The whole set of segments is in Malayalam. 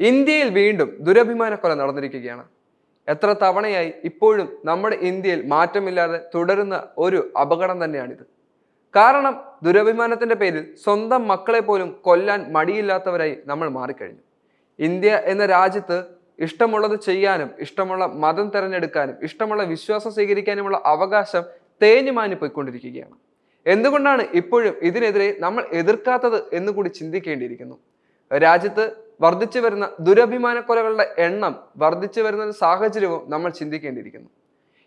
ഇന്ത്യയിൽ വീണ്ടും ദുരഭിമാന കൊല നടന്നിരിക്കുകയാണ്. എത്ര തവണയായി ഇപ്പോഴും നമ്മുടെ ഇന്ത്യയിൽ മാറ്റമില്ലാതെ തുടരുന്ന ഒരു അപകടം തന്നെയാണിത്. കാരണം ദുരഭിമാനത്തിന്റെ പേരിൽ സ്വന്തം മക്കളെ പോലും കൊല്ലാൻ മടിയില്ലാത്തവരായി നമ്മൾ മാറിക്കഴിഞ്ഞു. ഇന്ത്യ എന്ന രാജ്യത്ത് ഇഷ്ടമുള്ളത് ചെയ്യാനും ഇഷ്ടമുള്ള മതം തിരഞ്ഞെടുക്കാനും ഇഷ്ടമുള്ള വിശ്വാസം സ്വീകരിക്കാനുമുള്ള അവകാശം തേഞ്ഞുമാഞ്ഞു പോയിക്കൊണ്ടിരിക്കുകയാണ്. എന്തുകൊണ്ടാണ് ഇപ്പോഴും ഇതിനെതിരെ നമ്മൾ എതിർക്കാത്തത് എന്ന് കൂടി ചിന്തിക്കേണ്ടിയിരിക്കുന്നു. രാജ്യത്ത് വർദ്ധിച്ചു വരുന്ന ദുരഭിമാന കൊലകളുടെ എണ്ണം വർദ്ധിച്ചു വരുന്ന ഒരു സാഹചര്യവും നമ്മൾ ചിന്തിക്കേണ്ടിയിരിക്കുന്നു.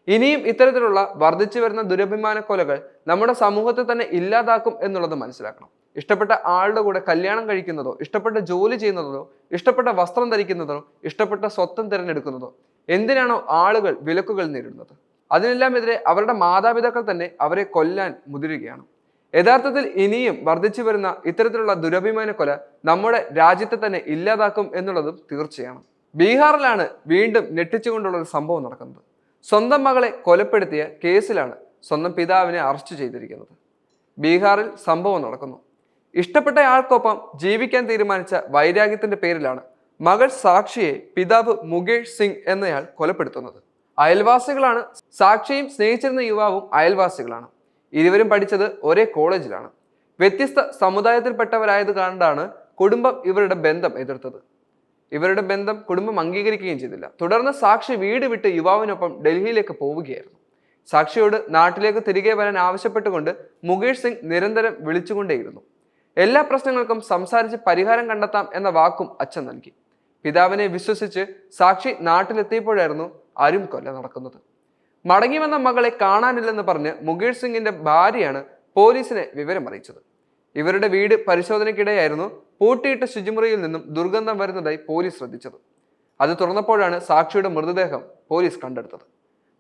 ഇനിയും ഇത്തരത്തിലുള്ള വർദ്ധിച്ചു വരുന്ന ദുരഭിമാന കൊലകൾ നമ്മുടെ സമൂഹത്തെ തന്നെ ഇല്ലാതാക്കും എന്നുള്ളത് മനസ്സിലാക്കണം. ഇഷ്ടപ്പെട്ട ആളുടെ കൂടെ കല്യാണം കഴിക്കുന്നതോ ഇഷ്ടപ്പെട്ട ജോലി ചെയ്യുന്നതോ ഇഷ്ടപ്പെട്ട വസ്ത്രം ധരിക്കുന്നതോ ഇഷ്ടപ്പെട്ട സ്വത്തം തിരഞ്ഞെടുക്കുന്നതോ എന്തിനാണോ ആളുകൾ വിലക്കുകൾ നേരിടുന്നത്? അതിനെല്ലാം എതിരെ അവരുടെ മാതാപിതാക്കൾ തന്നെ അവരെ കൊല്ലാൻ മുതിരുകയാണ്. യഥാർത്ഥത്തിൽ ഇനിയും വർദ്ധിച്ചു വരുന്ന ഇത്തരത്തിലുള്ള ദുരഭിമാന കൊല നമ്മുടെ രാജ്യത്തെ തന്നെ ഇല്ലാതാക്കും എന്നുള്ളതും തീർച്ചയാണ്. ബീഹാറിലാണ് വീണ്ടും ഞെട്ടിച്ചുകൊണ്ടുള്ള ഒരു സംഭവം നടക്കുന്നത്. സ്വന്തം മകളെ കൊലപ്പെടുത്തിയ കേസിലാണ് സ്വന്തം പിതാവിനെ അറസ്റ്റ് ചെയ്തിരിക്കുന്നത്. ബീഹാറിൽ സംഭവം നടക്കുന്നു. ഇഷ്ടപ്പെട്ട ആൾക്കൊപ്പം ജീവിക്കാൻ തീരുമാനിച്ച വൈരാഗ്യത്തിന്റെ പേരിലാണ് മകൾ സാക്ഷിയെ പിതാവ് മുകേഷ് സിംഗ് എന്നയാൾ കൊലപ്പെടുത്തുന്നത്. അയൽവാസികളാണ് സാക്ഷിയും സ്നേഹിച്ചിരുന്ന യുവാവും അയൽവാസികളാണ്. ഇരുവരും പഠിച്ചത് ഒരേ കോളേജിലാണ്. വ്യത്യസ്ത സമുദായത്തിൽപ്പെട്ടവരായത് കണ്ടാണ് കുടുംബം ഇവരുടെ ബന്ധം എതിർത്തത്. ഇവരുടെ ബന്ധം കുടുംബം അംഗീകരിക്കുകയും ചെയ്തില്ല. തുടർന്ന് സാക്ഷി വീട് വിട്ട് യുവാവിനൊപ്പം ഡൽഹിയിലേക്ക് പോവുകയായിരുന്നു. സാക്ഷിയോട് നാട്ടിലേക്ക് തിരികെ വരാൻ ആവശ്യപ്പെട്ടുകൊണ്ട് മുകേഷ് സിംഗ് നിരന്തരം വിളിച്ചുകൊണ്ടേയിരുന്നു. എല്ലാ പ്രശ്നങ്ങൾക്കും സംസാരിച്ച് പരിഹാരം കണ്ടെത്താം എന്ന വാക്കും അച്ഛൻ നൽകി. പിതാവിനെ വിശ്വസിച്ച് സാക്ഷി നാട്ടിലെത്തിയപ്പോഴായിരുന്നു അരും കൊല്ല നടക്കുന്നത്. മടങ്ങി വന്ന മകളെ കാണാനില്ലെന്ന് പറഞ്ഞ് മുകേഷ് സിംഗിന്റെ ഭാര്യയാണ് പോലീസിനെ വിവരം അറിയിച്ചത് ഇവരുടെ വീട് പരിശോധനയ്ക്കിടെയായിരുന്നു പൂട്ടിയിട്ട ശുചിമുറിയിൽ നിന്നും ദുർഗന്ധം വരുന്നതായി പോലീസ് ശ്രദ്ധിച്ചത്. അത് തുറന്നപ്പോഴാണ് സാക്ഷിയുടെ മൃതദേഹം പോലീസ് കണ്ടെടുത്തത്.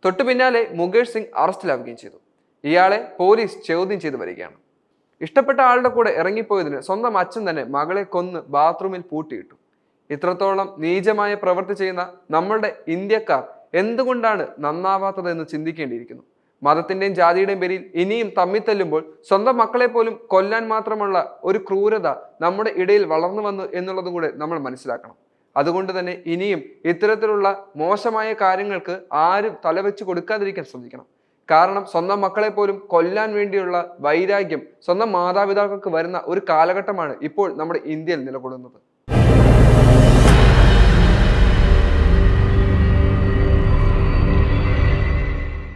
തൊട്ടു പിന്നാലെ മുകേഷ് സിംഗ് അറസ്റ്റിലാവുകയും ചെയ്തു. ഇയാളെ പോലീസ് ചോദ്യം ചെയ്തു വരികയാണ്. ഇഷ്ടപ്പെട്ട ആളുടെ കൂടെ ഇറങ്ങിപ്പോയതിന് സ്വന്തം അച്ഛൻ തന്നെ മകളെ കൊന്ന് ബാത്റൂമിൽ പൂട്ടിയിട്ടു. ഇത്രത്തോളം നീചമായ പ്രവൃത്തി ചെയ്യുന്ന നമ്മളുടെ ഇന്ത്യക്കാർ എന്തുകൊണ്ടാണ് നന്നാവാത്തത് എന്ന് ചിന്തിക്കേണ്ടിയിരിക്കുന്നു? മതത്തിന്റെയും ജാതിയുടെയും പേരിൽ ഇനിയും തമ്മിത്തല്ലുമ്പോൾ സ്വന്തം മക്കളെ പോലും കൊല്ലാൻ മാത്രമുള്ള ഒരു ക്രൂരത നമ്മുടെ ഇടയിൽ വളർന്നു വന്നു എന്നുള്ളതും കൂടെ നമ്മൾ മനസ്സിലാക്കണം. അതുകൊണ്ട് തന്നെ ഇനിയും ഇത്തരത്തിലുള്ള മോശമായ കാര്യങ്ങൾക്ക് ആരും തലവെച്ച് കൊടുക്കാതിരിക്കാൻ ശ്രദ്ധിക്കണം. കാരണം സ്വന്തം മക്കളെ പോലും കൊല്ലാൻ വേണ്ടിയുള്ള വൈരാഗ്യം സ്വന്തം മാതാപിതാക്കൾക്ക് വരുന്ന ഒരു കാലഘട്ടമാണ് ഇപ്പോൾ നമ്മുടെ ഇന്ത്യയിൽ നിലകൊള്ളുന്നത്.